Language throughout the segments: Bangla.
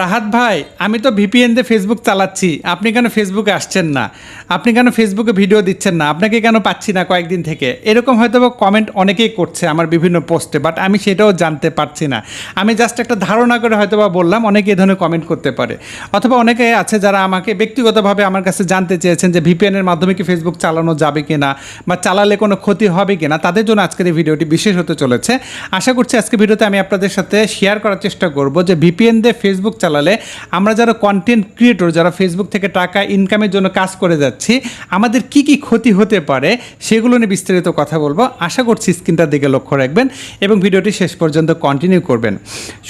রাহাত ভাই, আমি তো ভিপিএন দিয়ে ফেসবুক চালাচ্ছি। আপনি কেন ফেসবুকে আসছেন না? আপনি কেন ফেসবুকে ভিডিও দিচ্ছেন না? আপনাকে কেন পাচ্ছি না কয়েকদিন থেকে? এরকম হয়তো কমেন্ট অনেকেই করছে আমার বিভিন্ন পোস্টে বাট আমি সেটাও জানতে পারছি না। আমি জাস্ট একটা ধারণা করে হয়তো বা বললাম, অনেকে এ ধরনের কমেন্ট করতে পারে। অথবা অনেকে আছে যারা আমাকে ব্যক্তিগতভাবে আমার কাছে জানতে চেয়েছেন যে ভিপিএনের মাধ্যমে কি ফেসবুক চালানো যাবে কি না বা চালালে কোনো ক্ষতি হবে কি না তাদের জন্য আজকের এই ভিডিওটি বিশেষ হতে চলেছে। আশা করছি আজকে ভিডিওতে আমি আপনাদের সাথে শেয়ার করার চেষ্টা করব যে ভিপিএন দিয়ে ফেসবুক চালালে আমরা যারা কন্টেন্ট ক্রিয়েটর যারা ফেসবুক থেকে টাকা ইনকামের জন্য কাজ করে যাচ্ছি, আমাদের কি কি ক্ষতি হতে পারে সেগুলো নিয়ে বিস্তারিত কথা বলব। আশা করছি স্ক্রিনটার দিকে লক্ষ্য রাখবেন এবং ভিডিওটি শেষ পর্যন্ত কন্টিনিউ করবেন।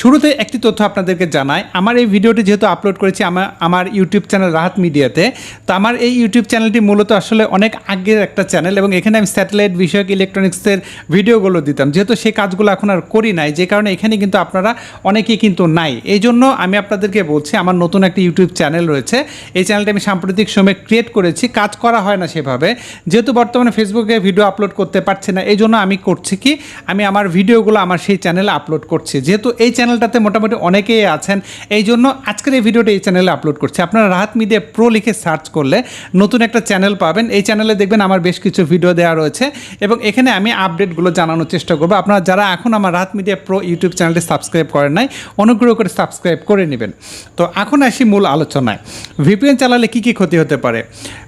শুরুতে একটি তথ্য আপনাদেরকে জানাই, আমার এই ভিডিওটি যেহেতু আপলোড করেছি আমার আমার ইউটিউব চ্যানেল রাহাত মিডিয়াতে তো আমার এই ইউটিউব চ্যানেলটি মূলত আসলে অনেক আগের একটা চ্যানেল এবং এখানে আমি স্যাটেলাইট বিষয়ক ইলেকট্রনিক্সের ভিডিওগুলো দিতাম। যেহেতু সেই কাজগুলো এখন আর করি নাই, যে কারণে এখানে কিন্তু আপনারা অনেকেই কিন্তু নাই। এই জন্য আমি আপনাদেরকে বলছি, আমার নতুন একটা ইউটিউব চ্যানেল রয়েছে। এই চ্যানেলটি আমি সাম্প্রতিক সময়ে ক্রিয়েট করেছি, কাজ করা হয় না সেভাবে। যেহেতু বর্তমানে ফেসবুকে ভিডিও আপলোড করতে পারছি না, এই জন্য আমি করছি কি, আমি আমার ভিডিওগুলো আমার সেই চ্যানেলে আপলোড করছি। যেহেতু এই চ্যানেলটাতে মোটামুটি অনেকেই আছেন, এই জন্য আজকের এই ভিডিওটা এই চ্যানেলে আপলোড করছি। আপনারা রাহাত মিডিয়া প্রো লিখে সার্চ করলে নতুন একটা চ্যানেল পাবেন। এই চ্যানেলে দেখবেন আমার বেশ কিছু ভিডিও দেওয়া রয়েছে এবং এখানে আমি আপডেটগুলো জানানোর চেষ্টা করব। আপনারা যারা এখন আমার রাহাত মিডিয়া প্রো ইউটিউব চ্যানেলটি সাবস্ক্রাইব করেন নাই, অনুগ্রহ করে সাবস্ক্রাইব করে নেবেন। তো এখন আসি মূল আলোচনায়। ভিপিএন চালালে কি কি ক্ষতি হতে পারে?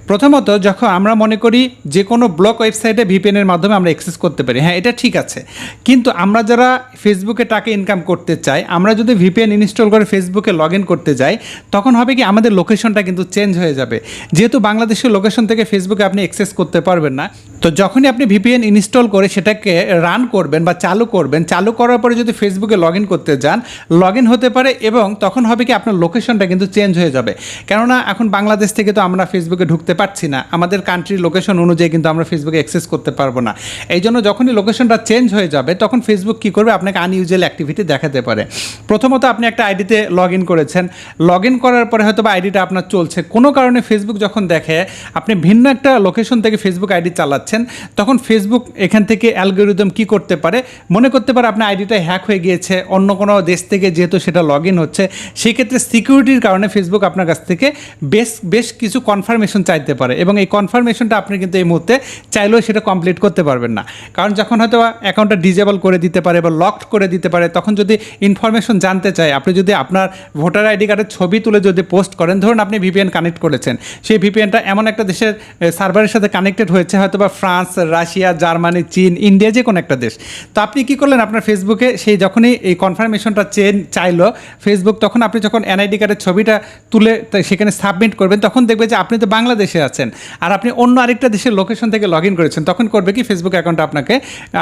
প্রথমত, যখন আমরা মনে করি যে কোনো ব্লক ওয়েবসাইটে ভিপিএনের মাধ্যমে আমরা অ্যাক্সেস করতে পারি হ্যাঁ এটা ঠিক আছে। কিন্তু আমরা যারা ফেসবুকে টাকা ইনকাম করতে চাই, আমরা যদি ভিপিএন ইনস্টল করে ফেসবুকে লগ ইন করতে যাই, তখন হবে কি আমাদের লোকেশনটা কিন্তু চেঞ্জ হয়ে যাবে। যেহেতু বাংলাদেশের লোকেশন থেকে ফেসবুকে আপনি অ্যাক্সেস করতে পারবেন না, তো যখনই আপনি ভিপিএন ইনস্টল করে সেটাকে রান করবেন বা চালু করবেন, চালু করার পরে যদি ফেসবুকে লগ ইন করতে যান লগ ইন হতে পারে এবং তখন হবে কি আপনার লোকেশনটা কিন্তু চেঞ্জ হয়ে যাবে। কেননা এখন বাংলাদেশ থেকে তো আমরা ফেসবুকে ঢুকতে পারছি না। আমাদের কান্ট্রির লোকেশন অনুযায়ী কিন্তু আমরা ফেসবুকে অ্যাক্সেস করতে পারব না। এই জন্য যখনই লোকেশনটা চেঞ্জ হয়ে যাবে, তখন ফেসবুক কী করবে? আপনাকে আনইউজুয়াল অ্যাক্টিভিটি দেখাতে পারে। প্রথমত আপনি একটা আইডিতে লগ ইন করেছেন। লগ ইন করার পরে হয়তো বা আইডিটা আপনার চলছে। কোনো কারণে ফেসবুক যখন দেখে, আপনি ভিন্ন একটা লোকেশন থেকে ফেসবুক আইডি চালাচ্ছেন, তখন ফেসবুক এখান থেকে অ্যালগোরিদম কী করতে পারে? মনে করতে পারে আপনার আইডিটা হ্যাক হয়ে গিয়েছে, অন্য কোনো দেশ থেকে যেহেতু সেটা লগ ইন হচ্ছে, সেক্ষেত্রে সিকিউরিটির কারণে ফেসবুক আপনার কাছ থেকে বেশ বেশ কিছু কনফার্মেশন চাইতে পারে এবং এই কনফার্মেশনটা আপনি কিন্তু এই মুহূর্তে চাইলেও সেটা কমপ্লিট করতে পারবেন না। কারণ যখন হয়তো অ্যাকাউন্টটা ডিজেবল করে দিতে পারে বা লকড করে দিতে পারে, তখন যদি ইনফরমেশন জানতে চায়, আপনি যদি আপনার ভোটার আইডি কার্ডের ছবি তুলে যদি পোস্ট করেন, ধরুন আপনি ভিপিএন কানেক্ট করেছেন, সেই ভিপিএনটা এমন একটা দেশের সার্ভারের সাথে কানেক্টেড হয়েছে, হয়তো বা ফ্রান্স রাশিয়া জার্মানি চীন ইন্ডিয়া যে কোনো একটা দেশ। তো আপনি কি করলেন আপনার ফেসবুকে সেই যখনই এই কনফার্মেশনটা চেন চাইলো ফেসবুক তখন আপনি যখন এনআইডি কার্ডের ছবিটা তুলে সেখানে সাবমিট করবেন, তখন দেখবে যে আপনি তো বাংলাদেশে আছেন। আর আপনি অন্য আরেকটা দেশের লোকেশন থেকে লগ ইন করেছেন, তখন করবে কি? ফেসবুক অ্যাকাউন্ট আপনাকে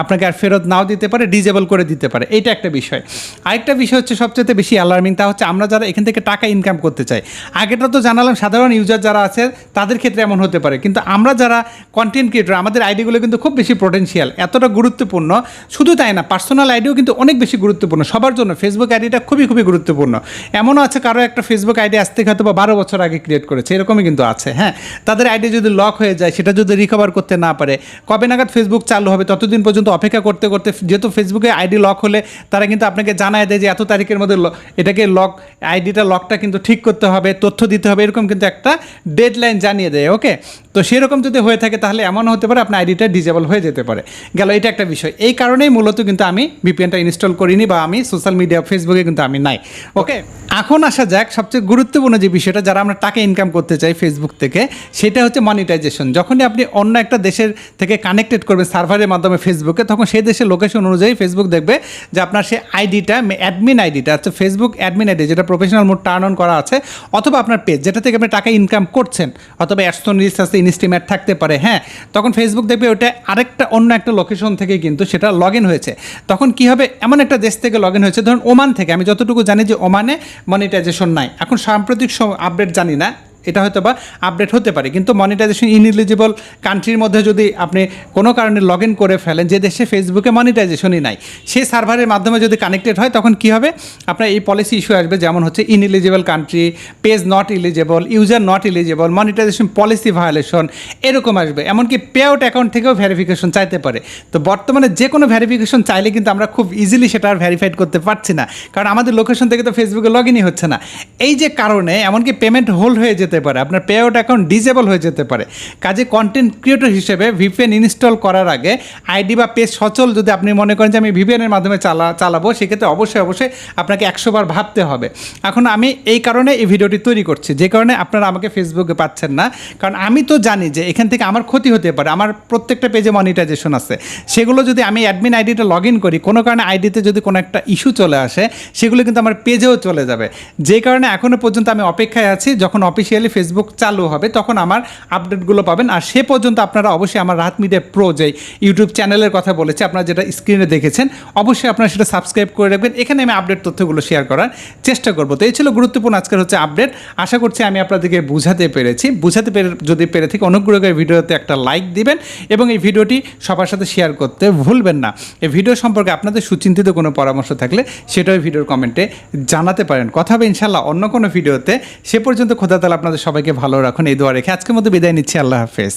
আপনাকে আর ফেরত নাও দিতে পারে ডিজেবল করে দিতে পারে। এটা একটা বিষয়। আরেকটা বিষয় হচ্ছে সবচেয়ে বেশি অ্যালার্মিং তা হচ্ছে আমরা যারা এখান থেকে টাকা ইনকাম করতে চাই আগেটা তো জানালাম, সাধারণ ইউজার যারা আছে, তাদের ক্ষেত্রে এমন হতে পারে। কিন্তু আমরা যারা কন্টেন্ট ক্রিয়েটর আমাদের আইডিগুলো কিন্তু খুব বেশি পোটেন্সিয়াল এতটা গুরুত্বপূর্ণ। শুধু তাই না পার্সোনাল আইডিও কিন্তু অনেক বেশি গুরুত্বপূর্ণ। সবার জন্য ফেসবুক আইডিটা খুবই খুবই গুরুত্বপূর্ণ। এমনও আছে কারও একটা ফেসবুক আইডি আজ থেকে হয়তো বা বারো বছর আগে ক্রিয়েট করেছে, এরকমই কিন্তু আছে হ্যাঁ। তাদের আইডি যদি লক হয়ে যায়, সেটা যদি রিকভার করতে না পারে, কবে নাগাদ ফেসবুক চালু হবে ততদিন পর্যন্ত অপেক্ষা করতে করতে যেহেতু ফেসবুকে আইডি লক হলে তারা কিন্তু আপনাকে জানায় দেয় যে এত তারিখের মধ্যে এটাকে লক, আইডিটা লকটা কিন্তু ঠিক করতে হবে, তথ্য দিতে হবে, এরকম কিন্তু একটা ডেডলাইন জানিয়ে দেয় ওকে তো সেরকম যদি হয়ে থাকে তাহলে এমন হতে পারে আপনার আইডিটা ডিজেবল হয়ে যেতে পারে। গেল, এটা একটা বিষয়। এই কারণেই মূলত কিন্তু আমি ভিপিএনটা ইনস্টল করিনি বা আমি সোশ্যাল মিডিয়া ফেসবুকে কিন্তু আমি নাই। ওকে এখন আসা যাক, সবচেয়ে গুরুত্বপূর্ণ যে বিষয়টা যারা আমরা টাকা ইনকাম করতে চাই ফেসবুক থেকে, সেটা হচ্ছে মনিটাইজেশন যখনই আপনি অন্য একটা দেশের থেকে কানেক্টেড করবেন সার্ভারের মাধ্যমে ফেসবুকে তখন সেই দেশের লোকেশন অনুযায়ী ফেসবুক দেখবে যে আপনার সেই আইডিটা অ্যাডমিন আইডিটা হচ্ছে ফেসবুক অ্যাডমিন আইডি যেটা প্রফেশনাল মোড টার্ন অন করা আছে, অথবা আপনার পেজ যেটা থেকে আপনি টাকা ইনকাম করছেন, অথবা অ্যাডসন রিলস আছে ইনস্টিমেট থাকতে পারে হ্যাঁ। তখন ফেসবুক দেখবে ওটা আরেকটা অন্য একটা লোকেশন থেকে কিন্তু সেটা লগ ইন হয়েছে। তখন কি হবে? এমন একটা দেশ থেকে লগ ইন হয়েছে। ধরুন, ওমান থেকে। আমি যতটুকু জানি যে ওমানে মনিটাইজেশন নাই। এখন সাম্প্রতিক আপডেট জানি না। এটা হয়তো বা আপডেট হতে পারে। কিন্তু মনিটাইজেশন ইনএলিজিবল কান্ট্রির মধ্যে যদি আপনি কোনো কারণে লগ ইন করে ফেলেন, যে দেশে ফেসবুকে মনিটাইজেশনই নাই সেই সার্ভারের মাধ্যমে যদি কানেক্টেড হয়, তখন কি হবে? আপনার এই পলিসি ইস্যু আসবে, যেমন হচ্ছে ineligible country page not eligible user not eligible monetization policy violation এরকম আসবে। এমনকি পে আউট অ্যাকাউন্ট থেকেও ভেরিফিকেশন চাইতে পারে। তো বর্তমানে যে কোনো ভেরিফিকেশন চাইলে কিন্তু আমরা খুব ইজিলি সেটা আর ভেরিফাইড করতে পারছি না। কারণ আমাদের লোকেশন থেকে তো ফেসবুকে লগ ইনই হচ্ছে না। এই যে কারণে, এমনকি পেমেন্ট হোল্ড হয়ে যেতে পারে। আপনার পে আউট অ্যাকাউন্ট ডিজেবল হয়ে যেতে পারে। কাজে কন্টেন্ট ক্রিয়েটর হিসেবে ভিপিএন ইনস্টল করার আগে আইডি বা পেজ সচল যদি আপনি মনে করেন যে আমি ভিপিএনের মাধ্যমে চালা, চালাবো, সেক্ষেত্রে অবশ্যই অবশ্যই আপনাকে একশোবার ভাবতে হবে। এখন আমি এই কারণে এই ভিডিওটি তৈরি করছি। যে কারণে আপনারা আমাকে ফেসবুকে পাচ্ছেন না। কারণ আমি তো জানি যে এখান থেকে আমার ক্ষতি হতে পারে। আমার প্রত্যেকটা পেজে মনিটাইজেশন আছে। সেগুলো যদি আমি অ্যাডমিন আইডিটা লগ ইন করি, কোনো কারণে আইডিতে যদি কোনো একটা ইস্যু চলে আসে, সেগুলো কিন্তু আমার পেজেও চলে যাবে। যে কারণে এখনও পর্যন্ত আমি অপেক্ষায় আছি। যখন অফিসিয়ালি ফেসবুক চালু হবে। তখন আমার আপডেটগুলো পাবেন। আর সে পর্যন্ত আপনারা অবশ্যই আমার রাত মিডিয়া প্রো যে ইউটিউব চ্যানেলের কথা বলেছি, আপনারা যেটা স্ক্রিনে দেখেছেন, অবশ্যই আপনারা সেটা সাবস্ক্রাইব করে রাখবেন। এখানে আমি আপডেট তথ্যগুলো শেয়ার করার চেষ্টা করব। তো এই ছিল গুরুত্বপূর্ণ আজকের হচ্ছে আপডেট আশা করছি আমি আপনাদেরকে বুঝাতে পেরেছি। বুঝাতে পেরে, যদি পেরে থেকে অনুগ্রহ করে ভিডিওতে একটা লাইক দিবেন এবং এই ভিডিওটি সবার সাথে শেয়ার করতে ভুলবেন না। এই ভিডিও সম্পর্কে আপনাদের সুচিন্তিত কোনো পরামর্শ থাকলে সেটাও ভিডিওর কমেন্টে জানাতে পারেন। কথা হবে ইনশাল্লাহ অন্য কোনো ভিডিওতে। সে পর্যন্ত খোদা তালা আপনাদের সবাইকে ভালো রাখুন এই দোয়া রেখে আজকের মধ্যে বিদায় নিচ্ছি আল্লাহ হাফেজ।